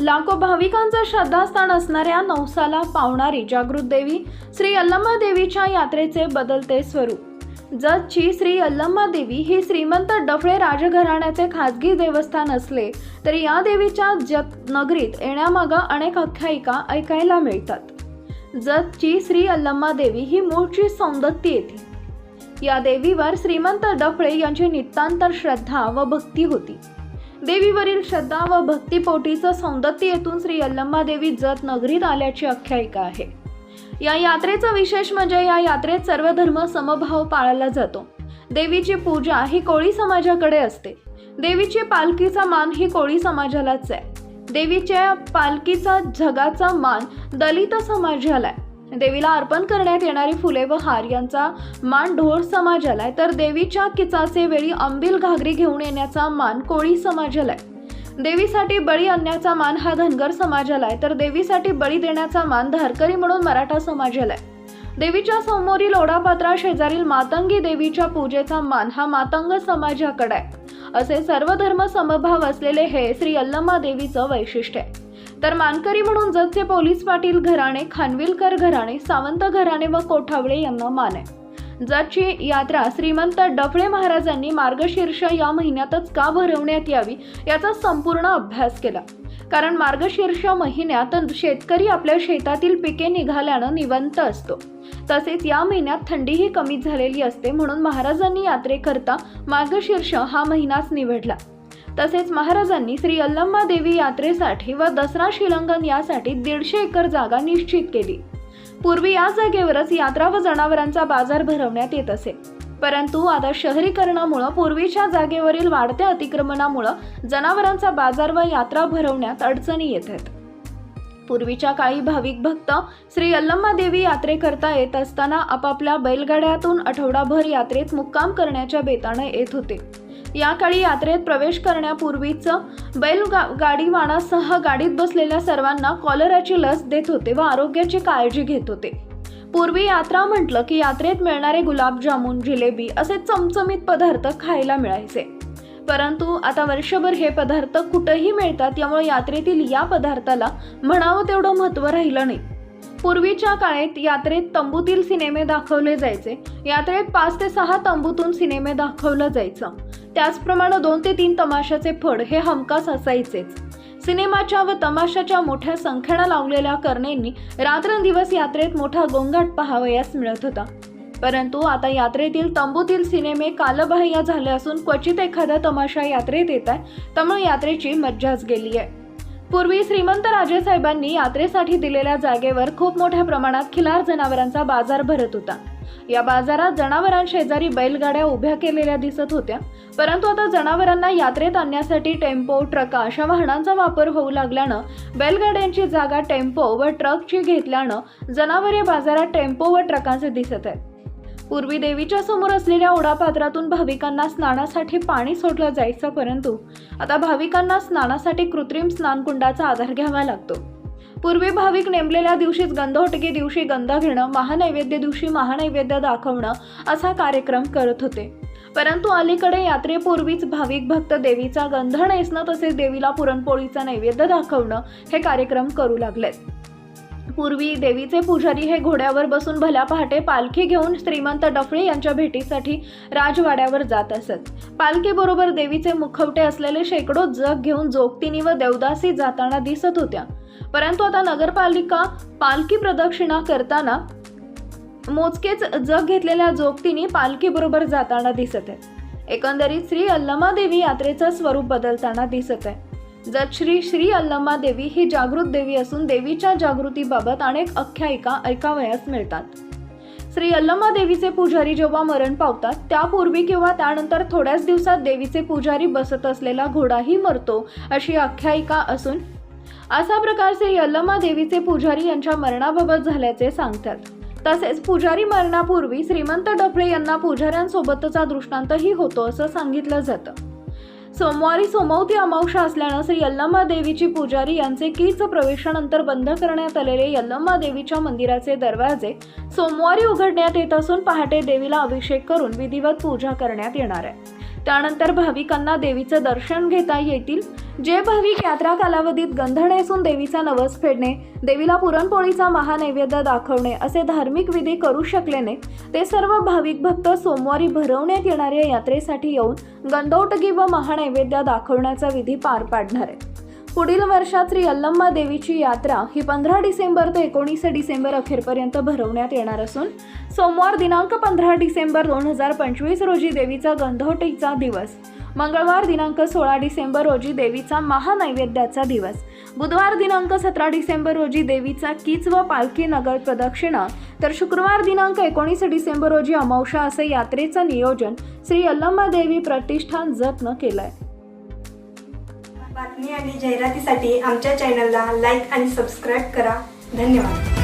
लाखो भाविकांचं श्रद्धास्थान असणाऱ्या नवसाला पावणारी जागृत देवी श्री अल्लम्मा देवीच्या यात्रेचे बदलते स्वरूप. जतची श्री अल्लम्मा देवी ही श्रीमंत डफळे राजघराण्याचे खाजगी देवस्थान असले तरी या देवीच्या जत नगरीत येण्यामागं अनेक आख्यायिका ऐकायला मिळतात. जतची श्री अल्लम्मा देवी ही मूळची सौंदत्ती येथे या देवीवर श्रीमंत डफळे यांची नितांतर श्रद्धा व भक्ती होती. देवीवरील श्रद्धा व भक्तिपोटीचं सौंदत्य येथून श्री यल्लम्मा देवी जत नगरीत आल्याची आख्यायिका आहे. या यात्रेचं विशेष म्हणजे या यात्रेत सर्व धर्म समभाव पाळला जातो. देवीची पूजा ही कोळी समाजाकडे असते. देवीची पालखीचा मान ही कोळी समाजालाच आहे. देवीच्या पालखीचा जगाचा मान दलित समाजाला आहे. देवीला अर्पण करण्यात येणारी फुले व हार यांचा मान ढोर समाजाला आहे तर देवीच्या किचाचे वेळी अंबिल घागरी घेऊन येण्याचा मान कोळी समाजाला आहे देवीसाठी बळी आणण्याचा मान हा धनगर समाजाला आहे तर देवीसाठी बळी देण्याचा मान धारकरी म्हणून मराठा समाजाला आहे देवीच्या समोरील ओढापात्रा शेजारील मातंगी देवीच्या पूजेचा मान हा मातंग समाजाकडे आहे असे सर्व धर्म समभाव असलेले हे श्री अल्लम्मा देवीचं वैशिष्ट्य आहे. तर मानकरी म्हणून जतचे पोलीस पाटील घराणे खानविलकर घराणे सावंत घराणे व कोठावळे यांना मान आहे. जची यात्रा श्रीमंत डफळे महाराजांनी मार्गशीर्ष या महिन्यातच का भरवण्यात यावी याचा संपूर्ण अभ्यास केला. कारण मार्गशीर्ष महिन्यात शेतकरी आपल्या शेतातील पिके निघाल्यानं निवंत असतो. तसेच या महिन्यात थंडीही कमी झालेली असते म्हणून महाराजांनी यात्रेकरता मार्गशीर्ष हा महिनाच निवडला. तसेच महाराजांनी श्री अल्लम्मा देवी यात्रेसाठी व दसरा शिलंगन यासाठी दीडशे एकर जागा निश्चित केली. पूर्वी या जागेवरच यात्रा व जनावरांचा बाजार भरवण्यात येत असे. परंतु आता शहरीकरणामुळं पूर्वीच्या जागेवरील वाढत्या अतिक्रमणामुळं जनावरांचा बाजार व यात्रा भरवण्यात अडचणी येत आहेत. पूर्वीच्या काळी भाविक भक्त श्री अल्लम्मा देवी यात्रेकरता येत असताना आपापल्या बैलगाड्यातून आठवडाभर यात्रेत मुक्काम करण्याच्या बेतानं येत होते. या काळी यात्रेत प्रवेश करण्यापूर्वीच बैल गा वाणासह गाडीत बसलेल्या सर्वांना कॉलराची लस देत होते व आरोग्याची काळजी घेत होते. पूर्वी यात्रा म्हटलं की यात्रेत मिळणारे गुलाबजामुन जिलेबी असे चमचमीत पदार्थ खायला मिळायचे. परंतु आता वर्षभर हे पदार्थ कुठेही मिळतात यामुळे यात्रेतील या पदार्थाला म्हणावं तेवढं महत्त्व राहिलं नाही. पूर्वीच्या काळात यात्रेत तंबूतील सिनेमे दाखवले जायचे. यात्रेत पाच ते सहा तंबूतून सिनेमे दाखवलं जायचं. त्याचप्रमाणे दोन ते तीन तमाशाचे फड हे हमखास असायचेच. सिनेमाच्या व तमाशाच्या मोठ्या संख्येनं लावलेल्या करणेंनी रात्रंदिवस यात्रेत मोठा गोंगाट पाहावयास मिळत होता. परंतु आता यात्रेतील तंबूतील सिनेमे कालबाह्य झाले असून क्वचित एखादा तमाशा यात्रेत येत आहे त्यामुळे यात्रेची मज्जाच गेली आहे. पूर्वी श्रीमंत राजेसाहेबांनी यात्रेसाठी दिलेल्या जागेवर खूप मोठ्या प्रमाणात खिलार जनावरांचा बाजार भरत होता. या बाजारात जनावरांशेजारी बैलगाड्या उभ्या केलेल्या दिसत होत्या परंतु आता जनावरांना यात्रेत आणण्यासाठी टेम्पो ट्रका अशा वाहनांचा वापर होऊ लागल्यानं बैलगाड्यांची जागा टेम्पो व ट्रकची घेतल्यानं जनावरे बाजारात टेम्पो व ट्रकांचे दिसत आहेत. पूर्वी देवीच्या समोर असलेल्या ओढापात्रातून भाविकांना स्नानासाठी पाणी सोडलं जायचं परंतु आता भाविकांना स्नानासाठी कृत्रिम स्नानकुंडाचा आधार घ्यावा लागतो. पूर्वी भाविक नेमलेल्या दिवशीच गंधोटकी दिवशी गंध घेणं महानैवेद्य दिवशी महानैवेद्य दाखवणं असा कार्यक्रम करत होते. परंतु अलीकडे यात्रेपूर्वीच भाविक भक्त देवीचा गंध नेसणं तसेच देवीला पुरणपोळीचा नैवेद्य दाखवणं हे कार्यक्रम करू लागलेत. पूर्वी देवीचे पुजारी हे घोड्यावर बसून भल्या पहाटे पालखी घेऊन श्रीमंत डफळे यांच्या भेटीसाठी राजवाड्यावर जात असत. पालखीबरोबर देवीचे मुखवटे असलेले शेकडो जग घेऊन जोगतिनी व देवदासी जाताना दिसत होत्या. परंतु आता नगरपालिका पालखी प्रदक्षिणा करताना मोजकेच जग घेतलेल्या जोगतीने पालखीबरोबर जाताना दिसत आहे एकंदरीत श्री अल्लमा देवी यात्रेचं स्वरूप बदलताना दिसत आहे. जत श्री श्री अल्लमा देवी ही जागृत देवी असून देवीच्या जागृतीबाबत अनेक आख्यायिका ऐकावयास मिळतात. श्री अल्लमा देवीचे पुजारी जेव्हा मरण पावतात त्यापूर्वी किंवा त्यानंतर थोड्याच दिवसात देवीचे पुजारी बसत असलेला घोडाही मरतो अशी आख्यायिका असून असा प्रकार श्री यल्लमा देवीचे पुजारी यांच्या मरणाबाबत झाल्याचे सांगतात. तसेच पुजारी मरणापूर्वी श्रीमंत डफळे यांना पुजाऱ्यांसोबतचा दृष्टांतही होतो असं सांगितलं जातं. सोमवारी सोमवती अमावस्या असल्यानं श्री यल्लम्मा देवीची पुजारी यांचे कीच प्रवेशानंतर बंद करण्यात आलेले यल्लम्मा देवीच्या मंदिराचे दरवाजे सोमवारी उघडण्यात येत असून पहाटे देवीला अभिषेक करून विधिवत पूजा करण्यात येणार आहे. त्यानंतर भाविकांना देवीचं दर्शन घेता येतील. जे भाविक यात्रा कालावधीत गंध नेसून देवीचा नवस फेडणे देवीला पुरणपोळीचा महानैवेद्य दाखवणे असे धार्मिक विधी करू शकले नाही ते सर्व भाविक भक्त सोमवारी भरवण्यात येणाऱ्या यात्रेसाठी येऊन गंधोटगी व महानैवेद्य दाखवण्याचा विधी पार पाडणार आहे पुढील वर्षात श्री यल्लम्मा देवीची यात्रा ही पंधरा डिसेंबर ते एकोणीस डिसेंबर अखेरपर्यंत भरवण्यात येणार असून सोमवार दिनांक पंधरा डिसेंबर दोन हजार पंचवीस रोजी देवीचा गंधोटीचा दिवस. मंगळवार दिनांक सोळा डिसेंबर रोजी देवीचा महानैवेद्याचा दिवस. बुधवार दिनांक सतरा डिसेंबर रोजी देवीचा कीच व पालखी नगर प्रदक्षिणा. तर शुक्रवार दिनांक एकोणीस डिसेंबर रोजी अमावशा असे यात्रेचं नियोजन श्री यल्लम्मा देवी प्रतिष्ठान जतनं केलंय. बातमी आणि जाहिरातीसाठी आमच्या चॅनलला लाईक आणि सबस्क्राईब करा. धन्यवाद.